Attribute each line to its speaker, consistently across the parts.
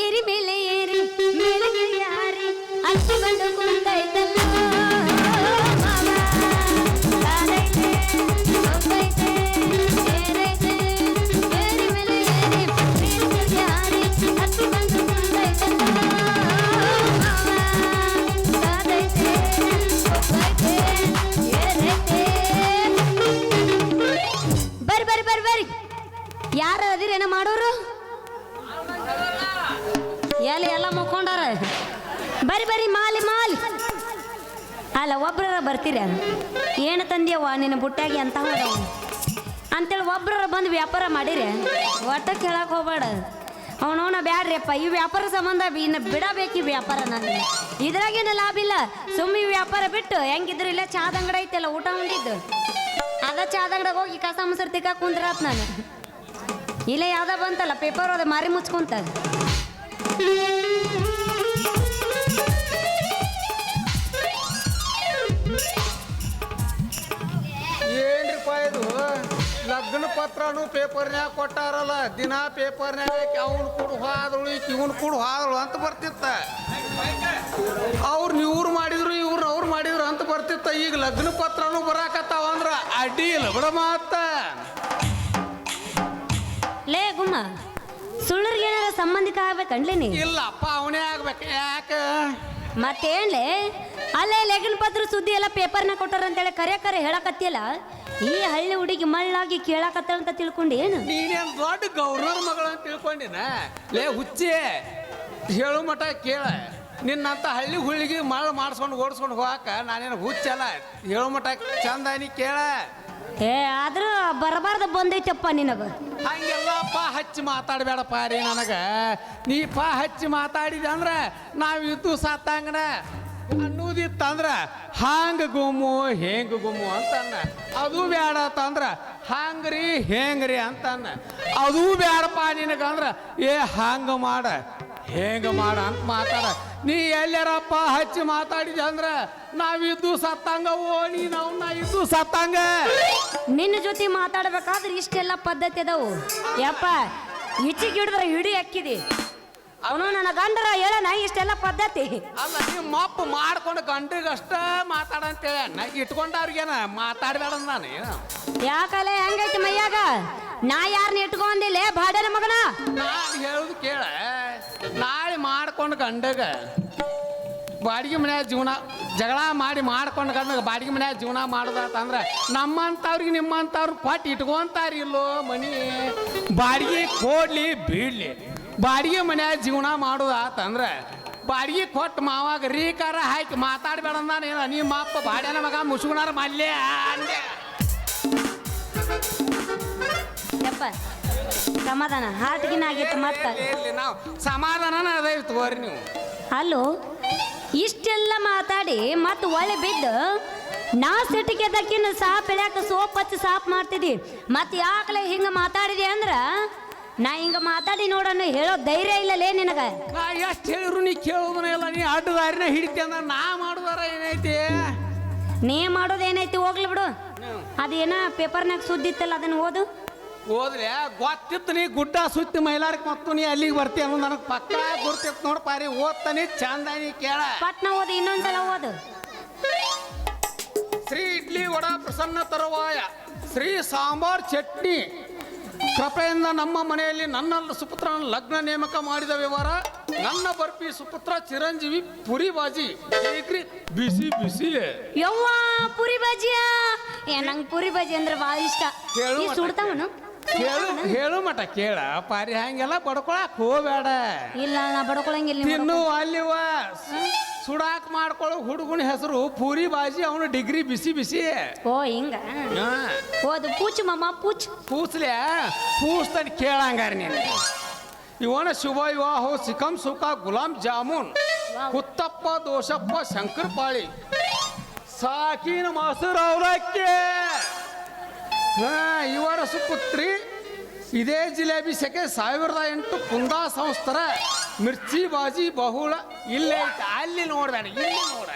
Speaker 1: ಏರಿ ಮೇಲೆ ಏರಿ ಮೇಲೆ ಯಾರಿ ಅಷ್ಟು ಬಂದು ಕುಂತೈತಲ್ಲ ಯಾರ ಅದಿರೇನ ಮಾಡೋರು? ಬರ್ರಿ ಬರ್ರಿ ಮಾಲಿ ಮಾಲಿ. ಅಲ್ಲ ಒಬ್ಬರ ಬರ್ತೀರ? ಏನು ತಂದ್ಯವ್ವ? ನಿನ್ನ ಬುಟ್ಟಾಗಿ ಅಂತ ಹೋದವ. ಅಂತೇಳಿ ಒಬ್ಬರ ಬಂದು ವ್ಯಾಪಾರ ಮಾಡಿರಿ? ಒಟ್ಟ ಕೇಳಕ್ ಹೋಗ್ಬೇಡ. ಅವನವನ ಬ್ಯಾಡ್ರಿಯಪ್ಪ, ಈ ವ್ಯಾಪಾರ ಸಂಬಂಧ ಇನ್ನು ಬಿಡಬೇಕು ಈ ವ್ಯಾಪಾರ ನನಗೆ. ಇದ್ರಾಗೇನು ಲಾಭ ಇಲ್ಲ. ಸುಮ್ಮನೆ ವ್ಯಾಪಾರ ಬಿಟ್ಟು ಹೆಂಗಿದ್ರು ಇಲ್ಲ ಚಾದ ಅಂಗಡಿ ಐತಲ್ಲ, ಊಟ ಉಂಡಿದ್ದು. ಅದ ಚಾದ ಅಂಗಡಿಗೆ ಹೋಗಿ ಕಸ ಮೊಸರು ತಿಕ್ಕ ಕುಂದ್ರಾತ್ ನಾನು. ಇಲ್ಲೇ ಯಾವ್ದ ಬಂತಲ್ಲ ಪೇಪರ್ ಅದ ಮಾರಿ ಮುಚ್ಕೊಂತ.
Speaker 2: ಇದು. ಲಗ್ನ ಪತ್ರನು ಪೇಪರ್ನ್ಯಾಗ ಕೊಟ್ಟಾರಲ್ಲ ದಿನ ಪೇಪರ್ನ್ಯಾಗ ಅವನು ಕೂಡ ಹಾದಳು ಇವನು ಕೂಡ ಹಾದಳು ಅಂತ ಬರ್ತಿತ್ತ. ಅವ್ರು ಇವ್ರು ಮಾಡಿದ್ರು ಇವ್ರು ಅವ್ರು ಮಾಡಿದ್ರು ಅಂತ ಬರ್ತಿತ್ತ. ಈಗ ಲಗ್ನ ಪತ್ರನು ಬರಾಕತ್ತಾವ ಅಂದ್ರ ಅಡ್ಡಿ ಇಲ್ಲ ಬಿಡ ಮಾತ.
Speaker 1: ಲೇ ಗುಮ್ಮ ಸುಳ್ಳರಿಗೆ ಏನಾರ ಸಂಬಂಧಿಕ ಆಗ್ಬೇಕನ್ಲಿ ನೀ?
Speaker 2: ಇಲ್ಲಪ್ಪ ಅವನೇ ಆಗ್ಬೇಕು. ಯಾಕ?
Speaker 1: ಮತ್ತೇನ್ಲೆ ಅಲ್ಲೇ ಲೆಗನ್ ಪತ್ರ ಸುದ್ದಿ ಎಲ್ಲ ಪೇಪರ್ನ ಕೊಟ್ಟಾರ ಅಂತೇಳಿ ಕರೆ ಕರೆ ಹೇಳಕತ್ತಿಯಲ್ಲ? ಈ ಹಳ್ಳಿ ಹುಡುಗಿ ಮಳ್ಳಾಗಿ ಕೇಳಕತ್ತಾಳ ಅಂತ ತಿಳ್ಕೊಂಡು ಏನು?
Speaker 2: ನೀನೇನ್ ದೊಡ್ಡ ಗೌರವ ಮಗಳ ಅಂತ ತಿಳ್ಕೊಂಡಿನ? ಲೇ ಹುಚ್ಚಿ, ಹೇಳು ಮಠ ಕೇಳ. ನಿನ್ನಂತ ಹಳ್ಳಿ ಹುಳಿಗೆ ಮಳ್ ಮಾಡಿಸ್ಕೊಂಡು ಓಡಿಸ್ಕೊಂಡು ಹೋಗಾಕ ನಾನೇನು ಹುಚ್ಚಲ್ಲ? ಹೇಳು ಮಟ ನೀ ಕೇಳ.
Speaker 1: ಏ, ಆದ್ರೂ ಬರಬಾರ್ದು ಬಂದೈತಪ್ಪ ನಿನಗ.
Speaker 2: ಹಂಗೆಲ್ಲ ಹಚ್ಚಿ ಮಾತಾಡಬೇಡಪ್ಪ ರೀ ನನಗೆ. ನೀ ಪಾ ಹಚ್ಚಿ ಮಾತಾಡಿದೆ ಅಂದ್ರೆ ನಾವು ಇದ್ದು ಸತ್ತಂಗನ. ಅನ್ನೋದಿತ್ತಂದ್ರ ಹಾಂಗ ಗುಮ್ಮು, ಹೇಂಗ ಗುಮ್ಮು ಅಂತನ್ನ. ಅದು ಬೇಡ ಅಂತಂದ್ರ ಹಾಂಗ್ರಿ ಹೆಂಗ್ರಿ ಅಂತನ್ನ. ಅದು ಬೇಡಪ್ಪ ನಿನಗಂದ್ರ ಏ, ಹಾಂಗ ಮಾಡ. ಹೇಂಗ ಮಾಡ ಅಂತ ಮಾತಾಡ. ನೀ ಎಲ್ಲಾರಪ್ಪ ಹಚ್ಚಿ ಮಾತಾಡಿದೆ ಅಂದ್ರ ನಾವಿದ್ದು ಸತ್ತಂಗ ಓ ನೀ ನಾವು ನಾ ಇದ್ದು ಸತ್ತಂಗ.
Speaker 1: ನಿನ್ನ ಜೊತೆ ಮಾತಾಡ್ಬೇಕಾದ್ರೆ ಇಷ್ಟೆಲ್ಲ ಪದ್ಧತಿ ಅದಾವು. ಯಪ್ಪ ಇಚ್ಚಿಗೆ ಹಿಡಿದ್ರೆ ಹಿಡಿ ಹಾಕಿದಿ ಅವನು ನನ್ನ ಗಂಡರ ಹೇಳನ ಇಷ್ಟೆಲ್ಲ ಪದ್ಧತಿ.
Speaker 2: ಅಲ್ಲ ನೀವು ಮಪ್ಪ ಮಾಡ್ಕೊಂಡು ಗಂಡಿಗೆ ಅಷ್ಟ ಮಾತಾಡಂತೇಳಿ ಇಟ್ಕೊಂಡ ಅವ್ರಿಗೇನ ಮಾತಾಡ್ಬೇಡ ನಾನು.
Speaker 1: ಯಾಕಲೆ ಹೆಂಗೈತಿ ಮೈಯಾಗ? ನಾ ಯಾರನ್ನ ಇಟ್ಕೊಂಡಿಲ್ಲ ಬಾಡನ ಮಗನ?
Speaker 2: ನಾನು ಹೇಳುದು ಕೇಳ. ನಾಳೆ ಮಾಡ್ಕೊಂಡು ಗಂಡಗ ಬಾಡಿಗೆ ಮನ್ಯಾಗ ಜೀವನ, ಜಗಳ ಮಾಡಿ ಮಾಡ್ಕೊಂಡು ಗಂಡಗ ಬಾಡಿಗೆ ಮನ್ಯಾಗ ಜೀವನ ಮಾಡೋದಂದ್ರೆ ನಮ್ಮಂಥವ್ರಿಗೆ ನಿಮ್ಮಂಥವ್ರು ಇಟ್ಕೊಂತಾರ ಇಲ್ಲೋ ಮನಿ. ಬಾಡಿಗೆ ಕೊಡ್ಲಿ ಬೀಡ್ಲಿ ಬಾಡಿಗೆ ಮನ್ಯಾಗ ಜೀವನ ಮಾಡೋದಾತಂದ್ರೆ ಬಾಡಿಗೆ ಕೊಟ್ಟು ಮಾವಾಗ ರೀಕಾರ ಹಾಕಿ ಮಾತಾಡಬೇಡ ನಾನು ನಿಮ್ಮ ಅಪ್ಪ ಬಾಡ್ಯಾನ ಮಗ ಮುಸುಗುಣಾರ ಮಲ್ಯ ಅಂದೆ.
Speaker 1: ಯಪ್ಪ. ಸಮಾಧಾನ ಹಾರ್ಟ್ಗಿನ ಆಗಿತ್ತು ಮತ್ತ.
Speaker 2: ಸಮಾಧಾನ ನಾವು ಸಮಾಧಾನನ ಅದೇ ತಗೋರಿ ನೀವು.
Speaker 1: ಅಲ್ಲೋ ಇಷ್ಟೆಲ್ಲ ಮಾತಾಡಿ ಮತ್ತೆ ಒಳ್ಳೆ ಬಿದ್ದು. ನಾ ಸಿಟ್ಟಿಗೆ ದಕ್ಕಿನ ಸಾಪ್ ಇಳ್ಯಾಕ ಸೋಪ್ ಹಚ್ಚಿ ಸಾಪ್ ಮಾಡ್ತಿದ್ದಿ. ಮತ್ತೆ ಯಾಕಲೇ ಹಿಂಗ ಮಾತಾಡಿದಿ ಅಂದ್ರ ನಾ ಹಿಂಗ ಮಾತಾಡಿ ನೋಡೋಣ ಹೇಳೋ ಧೈರ್ಯ ಇಲ್ಲಲೇ ನಿನಗ.
Speaker 2: ನಾ ಎಷ್ಟು ಹೇಳಿದ್ರು ನೀ ಕೇಳೋದನ್ನ ಇಲ್ಲ ನೀ ಅಡ್ಡದಾರಿನ ಹಿಡಿತಿ ಅಂದ್ರೆ ನಾ ಮಾಡುದಾರ ಏನೈತಿ?
Speaker 1: ನೀ ಮಾಡೋದೇನೈತಿ ಹೋಗ್ಲಿ ಬಿಡು. ಅದೇನ ಪೇಪರ್ನಾಗ ಸುದ್ದಿತ್ತಲ್ಲ ಅದನ್ನ ಓದು.
Speaker 2: ಹೋದ್ರೆ ಗೊತ್ತಿತ್ತು ನೀ ಗುಡ್ಡ ಸುತ್ತಿ ಮೈಲಾರಕ್ಕೆ ಮತ್ತು ನೀ ಅಲ್ಲಿಗೆ ಬರ್ತೀಯ ನನಗೆ ಪಕ್ಕ ಗುರ್ತಿತ್ತು ನೋಡಪ್ಪ ರೀ ಓದ್ತಾನೆ ಚಂದ ನೀ ಕೇಳ.
Speaker 1: ಪಟ್ನ ಓದು ಇನ್ನೊಂದ್ಸಲ ಓದು.
Speaker 2: ಶ್ರೀ ಇಡ್ಲಿ ವಡ ಪ್ರಸನ್ನ ತರುವಾಯ ಶ್ರೀ ಸಾಂಬಾರ್ ಚಟ್ನಿ. ಕೃಪೆಯಿಂದ ನಮ್ಮ ಮನೆಯಲ್ಲಿ ನನ್ನ ಸುಪುತ್ರನ ಲಗ್ನ ನೇಮಕ ಮಾಡಿದ ವ್ಯವಹಾರ ನನ್ನ ಬರ್ಪಿ ಸುಪುತ್ರ ಚಿರಂಜೀವಿ ಪುರಿ ಬಾಜಿ. ಬೇಕ್ರಿ ಬಿಸಿ ಬಿಸಿ.
Speaker 1: ಯವ್ವಾ ಪುರಿ ಬಾಜಿಯಾ? ಏ ನಂಗೆ ಪುರಿ ಬಾಜಿ ಅಂದ್ರೆ ಭಾಳ ಇಷ್ಟ. ಸುಡ್ತಾವನು?
Speaker 2: ಹೇಳು ಹೇಳು ಮಟ ಕೇಳ. ಪಾರಿ ಹಂಗೆಲ್ಲ ಬಡ್ಕೊಳಕ್ ಹೋಗ್ಬೇಡ.
Speaker 1: ಇಲ್ಲ ನಾ ಬಡ್ಕೊಳಂಗಿಲ್ಲ ನೀವು
Speaker 2: ತಿನ್ನು ಅಲ್ಲಿವ ಸುಡಾಕ್ ಮಾಡ್ಕೊಳ್ಳೋ ಹುಡುಗನ ಹೆಸರು ಪೂರಿ ಬಾಜಿ ಅವನು ಡಿಗ್ರಿ ಬಿಸಿ ಬಿಸಿ.
Speaker 1: ಓ ಹಿಂಗ? ಓದು ಪೂಚು ಮಮ್ಮ ಪೂಚ್.
Speaker 2: ಪೂಸ್ಲೆ? ಪೂಸ್ತಾನೆ ಕೇಳಂಗಾರ ನೀನು ಇವನ ಶುಭ ವಿವಾಹ ಸಿಕಂ ಸುಖ ಗುಲಾಬ್ ಜಾಮೂನ್. ಹುತ್ತಪ್ಪ ದೋಷಪ್ಪ ಶಂಕರ್ ಪಾಳಿ. ಸಾಕಿನ ಮೊಸರು ಅವಲಕ್ಕಿ. ಹಾ ಇವರ ಸುಪುತ್ರಿ ಇದೇ ಜಿಲೇಬಿ ಸೆಕೆ ಸಾವಿರದ ಎಂಟು ಕುಂದಾ ಸಂಸ್ಥರ ಮಿರ್ಚಿ ಬಾಜಿ ಬಹುಳ ಇಲ್ಲೇ ಐತೆ. ಅಲ್ಲಿ ನೋಡ್ಬೇಡ ಇಲ್ಲಿ ನೋಡ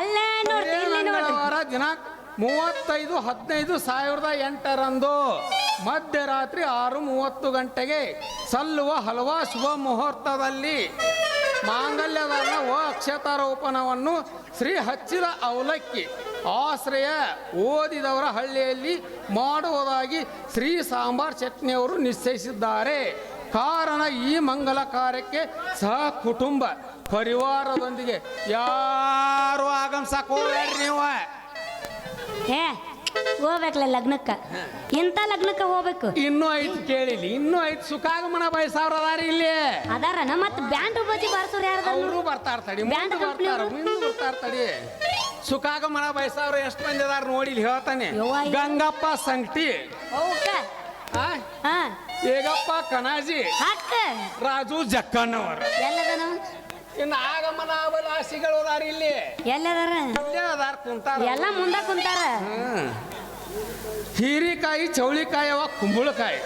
Speaker 1: ಅಲ್ಲೇ ನೋಡ್ರಿ ಇಲ್ಲಿ ನೋಡ್ರಿ
Speaker 2: ಮಂಗಳವಾರ ದಿನಾಂಕ ಮೂವತ್ತೈದು ಹದಿನೈದು ಸಾವಿರದ ಎಂಟರಂದು ಮಧ್ಯರಾತ್ರಿ ಆರು ಮೂವತ್ತು ಗಂಟೆಗೆ ಸಲ್ಲುವ ಹಲವ ಶುಭ ಮುಹೂರ್ತದಲ್ಲಿ ಮಾಂಗಲ್ಯದ ಅಕ್ಷತಾರೋಪಣವನ್ನು ಶ್ರೀ ಹಚ್ಚಿದ ಅವಲಕ್ಕಿ ಆಶ್ರಯ ಓದಿದವರ ಹಳ್ಳಿಯಲ್ಲಿ ಮಾಡುವುದಾಗಿ ಶ್ರೀ ಸಾಂಬಾರ್ ಚಟ್ನಿಯವರು ನಿಶ್ಚಯಿಸಿದ್ದಾರೆ. ಕಾರಣ ಈ ಮಂಗಲ ಕಾರ್ಯಕ್ಕೆ ಸಹ ಕುಟುಂಬ ಪರಿವಾರದೊಂದಿಗೆ ಯಾರು ಆಗಮ್ಸಕ್ ಹೋಗ್ಬೇಡ್ರಿ ನೀವು?
Speaker 1: ಏ ಹೋಗ್ಬೇಕಲ್ಲ ಲಗ್ನಕ್ಕೆ. ಇಂಥ ಲಗ್ನಕ್ಕೆ ಹೋಗ್ಬೇಕು.
Speaker 2: ಇನ್ನೂ ಐದು ಕೇಳಿಲಿ ಇನ್ನೂ ಐದು ಸುಖಾಗಮನ ಬಯಸವ್ರ ಅದಾರ ಇಲ್ಲಿ
Speaker 1: ಅದಾರನ ಮತ್ತೆ ಬ್ಯಾಂಡ್ ಬಜಿ ಬರ್ತಾರೆ ಯಾರು
Speaker 2: ಅವರು ಬರ್ತಾರ ತಡಿ
Speaker 1: ಬ್ಯಾಂಡ್ ಕಂಪ್ನಿ ಅವ್ರು?
Speaker 2: ಮುಂದೆ ಮನ ಬಯಸವ್ರ ಎಷ್ಟು ಮಂದಿ ಅದಾರ ನೋಡಿ ಇಲ್ಲಿ ಹೇಳ್ತಾನೆ.
Speaker 1: ಯವ್ವ,
Speaker 2: ಗಂಗಪ್ಪ ಸಂಗಟಿ ಆ,
Speaker 1: ಹಾ?
Speaker 2: ಏಗಪ್ಪ ಕಣಾಜಿ.
Speaker 1: ಹಾಕ
Speaker 2: ರಾಜು ಜಕ್ಕಣ್ಣವರ
Speaker 1: ಎಲ್ಲದನ?
Speaker 2: ಇನ್ನು ಆಗಮನ ಅವಲಾಸಿಗಳು ಅದಾರ ಇಲ್ಲಿ.
Speaker 1: ಎಲ್ಲದಾರ?
Speaker 2: ಇಲ್ಲೇ ಅದಾರ ಕುಂತಾರ.
Speaker 1: ಎಲ್ಲ ಮುಂದ ಕುಂತಾರ.
Speaker 2: ಹ್ಮ್. ಹೀರಿಕಾಯಿ ಚೌಳಿಕಾಯಿ ಅವ ಕುಂಬಳಕಾಯಿ.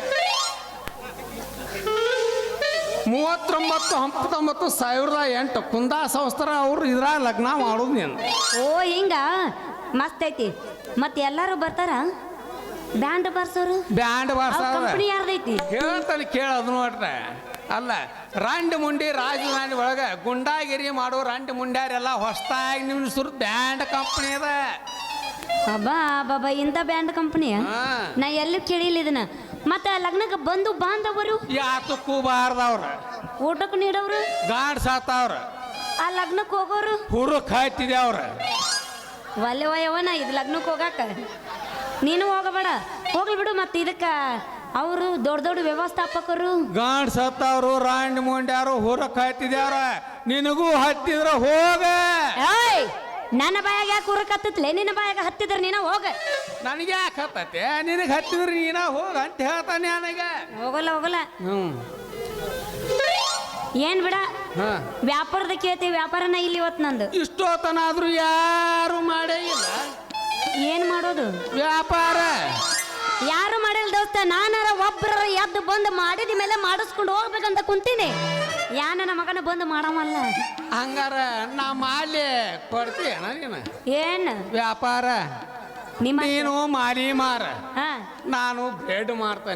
Speaker 2: ಮೂವತ್ತೊಂಬತ್ತು ಹತ್ತೊಂಬತ್ತು ಸಾವಿರದ ಎಂಟು ಕುಂದಾ ಸಂಸ್ಥರ ಅವ್ರು ಇದ್ರ ಲಗ್ನ ಮಾಡೋದು ನೀನು.
Speaker 1: ಓ ಹಿಂಗ? ಮಸ್ತ್ ಐತಿ ಮತ್ತೆ ಎಲ್ಲರೂ ಬರ್ತಾರ? ಬ್ಯಾಂಡ್ ಬಾರ್ಸೋರು?
Speaker 2: ಬ್ಯಾಂಡ್
Speaker 1: ಕಂಪನಿ ಯಾರ್ದೈತಿ?
Speaker 2: ಹೇಳ್ತಾನೆ ಕೇಳೋದು ನೋಡ್ರೆ ಅಲ್ಲ ರಾಂಡಿ ಮುಂಡಿ ರಾಜಧಾನಿ ಒಳಗೆ ಗುಂಡಾಗಿರಿ ಮಾಡೋ ರಾಂಡಿ ಮುಂಡ್ಯಾರೆಲ್ಲ ಹೊಸ್ತಾಗಿ ನಿಮ್ಮ ಸುರ್ ಬ್ಯಾಂಡ್ ಕಂಪ್ನಿ ಅದ.
Speaker 1: ಅಬ್ಬಾ ಬಾಬಾ ಇಂಥ ಬ್ಯಾಂಡ್ ಕಂಪ್ನಿ ನಾ ಎಲ್ಲೂ ಕೇಳಿಲ್ಲ ಇದನ್ನ. ಮತ್ತೆ ಲಗ್ನಕ್ಕೆ ಬಂದು ಬಾಂಧವರು?
Speaker 2: ಯಾತಕ್ಕೂ ಬಾರ್ದವ್ರ
Speaker 1: ಊಟಕ್ಕೆ ನೀಡವ್ರು?
Speaker 2: ಗಾಡ್ ಸಾತವ್ರ
Speaker 1: ಆ ಲಗ್ನಕ್ಕೆ ಹೋಗೋರು?
Speaker 2: ಹುರು ಕಾಯ್ತಿದೆ
Speaker 1: ಅವ್ರ. ಒಲೆ ವಯವನ ಇದು ಲಗ್ನಕ್ಕೆ ಹೋಗಾಕ. ನೀನು ಹೋಗಬೇಡ. ಹೋಗ್ಲಿ ಬಿಡು ಮತ್ತೆ ಇದಕ್ಕ. ಅವರು ದೊಡ್ಡ ದೊಡ್ಡ ವ್ಯವಸ್ಥಾಪಕರು.
Speaker 2: ಗಾಂಡ್ ಸತ್ತವ್ರು ರಾಂಡ್ ಮುಂಡ್ಯಾರು ಹುರಕ್ ಕಾಯ್ತಿದ್ಯಾರ ನಿನಗೂ ಹತ್ತಿದ್ರ ಹೋಗ.
Speaker 1: ಏಯ್! ನನ್ನ ಬಾಯಾಗ ಯಾಕೆ ಊರಕ್ಕೆ ಹತ್ತತ್ಲೆ ನಿನ್ನ ಬಾಯಾಗ ಹತ್ತಿದ್ರ ನೀನ ಹೋಗ.
Speaker 2: ನನಗೆ ಯಾಕೆ ಹತ್ತತೆ ನಿನಗೆ ಹತ್ತಿದ್ರ ನೀನ ಹೋಗ ಅಂತ ಹೇಳ್ತಾನೆ ನನಗೆ.
Speaker 1: ಹೋಗಲ್ಲ ಹೋಗಲ್ಲ.
Speaker 2: ಹ್ಞೂ
Speaker 1: ಏನ್ ಬಿಡ?
Speaker 2: ಹಾ.
Speaker 1: ವ್ಯಾಪಾರದ ಕೇಳ್ತಿ ವ್ಯಾಪಾರನ ಇಲ್ಲಿ ಇವತ್ತು ನಂದು.
Speaker 2: ಇಷ್ಟೋತನಾದ್ರೂ ಯಾರು ಮಾಡೇ ಇಲ್ಲ.
Speaker 1: ಏನ್ ಮಾಡೋದು?
Speaker 2: ವ್ಯಾಪಾರ.
Speaker 1: ಯಾರು ಮಾಡಿಲ್ಲ ದೋಸ್ತ ನಾನಾರ ಒಬ್ಬರ ಎದ್ದು ಬಂದು ಮಾಡಿದ ಮೇಲೆ ಮಾಡಿಸ್ಕೊಂಡು ಹೋಗ್ಬೇಕಂತ ಕುಂತೀನಿ. ಯಾ ನನ್ನ ಮಗನ ಬಂದು ಮಾಡಮಲ್ಲ
Speaker 2: ಹಂಗಾರ ನಾ ಮಾಲಿ ಕೊಡ್ತೀಯ ನೀನು?
Speaker 1: ಏನ್?
Speaker 2: ವ್ಯಾಪಾರ.
Speaker 1: ನಿಮ್ಮ
Speaker 2: ನೀನು ಮಾಲಿ ಮಾರ.
Speaker 1: ಹಾ.
Speaker 2: ನಾನು ಬ್ರೆಡ್ ಆ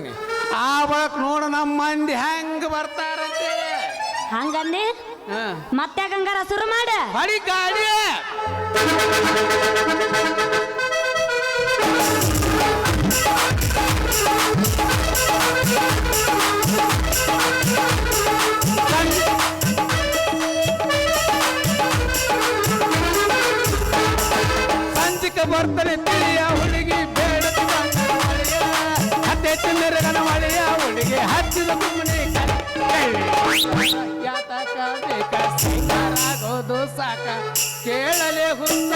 Speaker 2: ಆವಾಗ ನೋಡು ನಮ್ಮ ಮಂದಿ ಹೆಂಗ್ ಬರ್ತಾರಂತೆ
Speaker 1: ಹಂಗಂದಿ
Speaker 2: ಹಾ.
Speaker 1: ಮತ್ತೆ ಹಂಗಾರ ಶುರು ಮಾಡ.
Speaker 2: ಹಡಿ ಗಾಡಿ. ಸಂಜಿಕ ಬರ್ತಾರೆ ತಿಳಿಯ ಹುಡುಗಿ ಬೇಡ ಹತ್ತೆ ತಿನ್ನರಗನ ಮಳೆಯ ಹುಡುಗಿ ಯಾತಕ ಬೇಕ ಸಿಂಗಾರಾಗೋದು ಸಾಕ. ಕೇಳಲೆ ಹುತ್ತ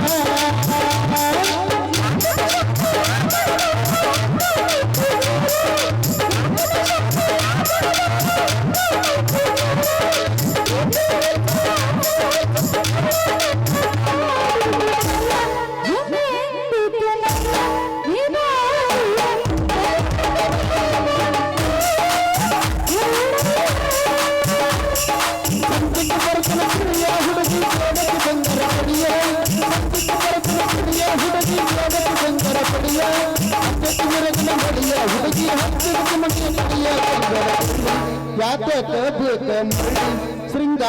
Speaker 3: Oh,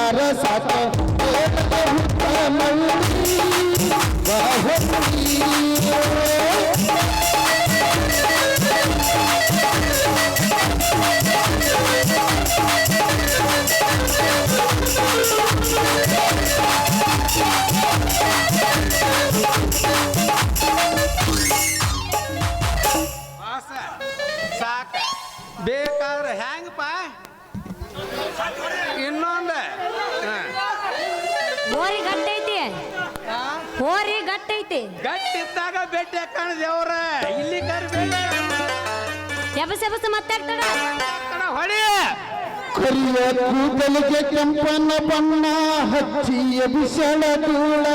Speaker 3: ಶೃಂಗಾರ ಸಾಕ ಬೇಡದ ಹುಟ್ಟ ಮಳ್ಳಿ ಬಾ ಹೊತ್ತಿ.
Speaker 2: ಬಾಸ ಸಾಕ ಬೇಕಾದ್ರೆ ಹೆಂಗಪ್ಪ
Speaker 1: ಹೋರಿ ಗಟ್ಟೈತಿ.
Speaker 2: ಗಟ್ಟಿದ್ದಾಗ ಬೆಟ್ಟ ಹಾಕೋಣ ದೇವ್ರ ಇಲ್ಲಿ ಕರ್ ಭೇಟಿ
Speaker 1: ಎಬಸ್ ಎಬಸ್
Speaker 2: ಹಾಕೋಣ, ಹೊಡಿ.
Speaker 3: ಕರಿಯ ಕೂದಲಿಗೆ ಕೆಂಪನ ಬಣ್ಣ ಹಚ್ಚಿ ಎಬಿಸಳ ಧೂಳ.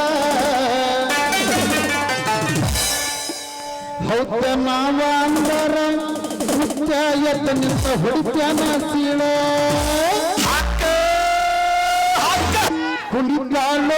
Speaker 3: ಹೌದ ಮಾವ ಅಂದರ ಮುತ್ತ ಎತ್ತ ನಿಂತ ಹುಡುಕ್ಯಾನ ಸೀಳ.
Speaker 1: Kuni talo.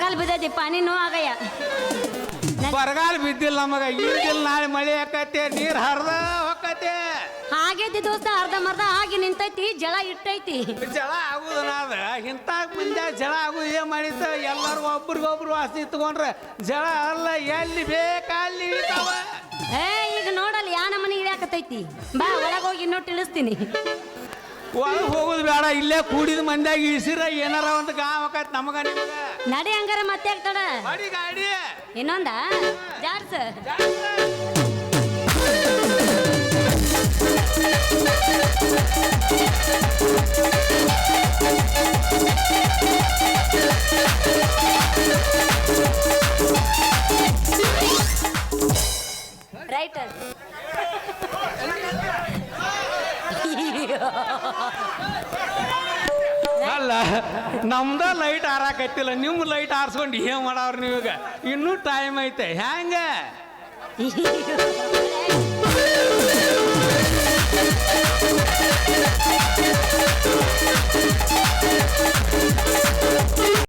Speaker 1: ಬರಗಾಲ ಬಿದ್ದೈತಿ ಪಾನಿನೂ ಆಗಯ್ಯ.
Speaker 2: ಬರಗಾಲ ಬಿದ್ದಿಲ್ಲ ನಮಗ ಈಗಿಲ್ಲ ನಾಳೆ ಮಳೆ ಆಕತ್ತೆ ನೀರ್ ಹರ್ದ ಹೋಗತ್ತೆ
Speaker 1: ಆಗೈತಿ ದೋಸ್ತ ಅರ್ಧ ಮರ್ಧ ಆಗಿ ನಿಂತೈತಿ ಜಳ ಇಟ್ಟೈತಿ.
Speaker 2: ಜಳ ಆಗುದನಾದ ಇಂಥ ಮುಂದೆ ಜಳ ಆಗುದು ಏನ್ ಮಾಡಿತ್ತ ಎಲ್ಲರೂ ಒಬ್ರಿಗೊಬ್ರು ವಾಸನೆ ತಗೊಂಡ್ರೆ ಜಳ ಅಲ್ಲ ಎಲ್ಲಿ ಬೇಕಾ ಅಲ್ಲಿ ಇಳಿತಾವ.
Speaker 1: ಏ ಈಗ ನೋಡಲ್ಲ ಯಾ ನಮ್ಮನೆ ಇಳಿಯಾಕತ್ತೈತಿ ಬಾ ಒಳಗೋಗಿ ಹೋಗಿ ಇನ್ನೊಟ್ಟು ಇಳಿಸ್ತೀನಿ
Speaker 2: ಒಳಗೆ ಹೋಗೋದು ಬೇಡ ಇಲ್ಲೇ ಕೂಡಿದ ಮಂದ್ಯಾಗ ಇಳಿಸಿರ ಏನಾರ ಒಂದು ಗಾವ್ ಆಕತ್ ನಮಗ ನಿಮಗ
Speaker 1: ನಡಿ ಹಂಗಾರ ಮತ್ತೆ ಆಗ್ತಾಡ
Speaker 2: ಮಾಡಿ ಗಾಡಿ.
Speaker 1: ಇನ್ನೊಂದ? ಜಾರ್ಸ್. ರೈಟ್
Speaker 2: ಅಲ್ಲ ನಮ್ದ ಲೈಟ್ ಹಾರಾಕತ್ತಿಲ್ಲ ನಿಮ್ಮ ಲೈಟ್ ಆರಿಸ್ಕೊಂಡು ಏನು ಮಾಡವ್ರಿ ನೀವೀಗ ಇನ್ನೂ ಟೈಮ್ ಐತೆ ಹ್ಯಾಂಗ?